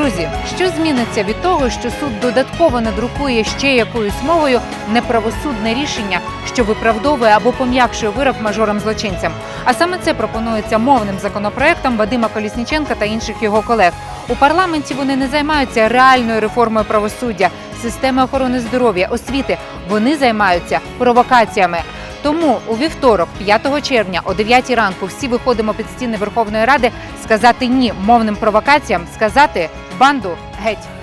Друзі, що зміниться від того, що суд додатково надрукує ще якоюсь мовою неправосудне рішення, що виправдовує або пом'якшує вирок мажорам злочинцям? А саме це пропонується мовним законопроектом Вадима Колісніченка та інших його колег. У парламенті вони не займаються реальною реформою правосуддя, системи охорони здоров'я, освіти. Вони займаються провокаціями. Тому у вівторок, 5 червня, о 9 ранку, всі виходимо під стіни Верховної Ради сказати ні мовним провокаціям, сказати bandu, Red.